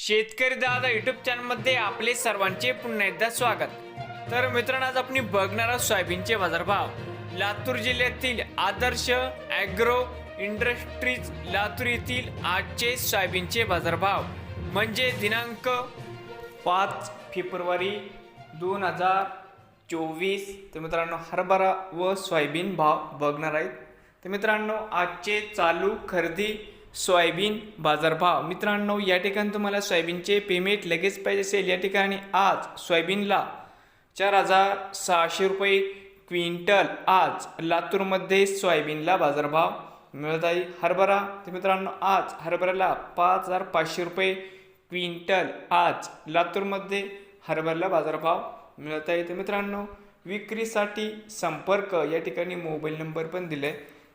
शेतकरी दादा युट्यूब चॅनलमध्ये आपले सर्वांचे पुन्हा एकदा स्वागत. तर मित्रांनो आज आपण बघणार आहोत सोयाबीनचे बाजारभाव. लातूर जिल्ह्यातील आदर्श ॲग्रो इंडस्ट्रीज लातूर येथील आजचे सोयाबीनचे बाजारभाव. म्हणजे दिनांक पाच फेब्रुवारी दोन हजार चोवीस. तर मित्रांनो हरभरा व सोयाबीन भाव बघणार आहेत. तर मित्रांनो आजचे चालू खरेदी सोयाबीन बाजारभाव. मित्रांनो या ठिकाणी तुम्हाला सोयाबीनचे पेमेंट लगेच पाहिजे असेल. या ठिकाणी आज सोयाबीनला चार हजार सहाशे रुपये क्विंटल आज लातूरमध्ये सोयाबीनला बाजारभाव मिळत आहे. हरभरा तर मित्रांनो आज हरभऱ्याला पाच हजार पाचशे रुपये क्विंटल आज लातूरमध्ये हरभऱ्याला बाजारभाव मिळत आहे. तर मित्रांनो विक्रीसाठी संपर्क या ठिकाणी मोबाईल नंबर पण दिले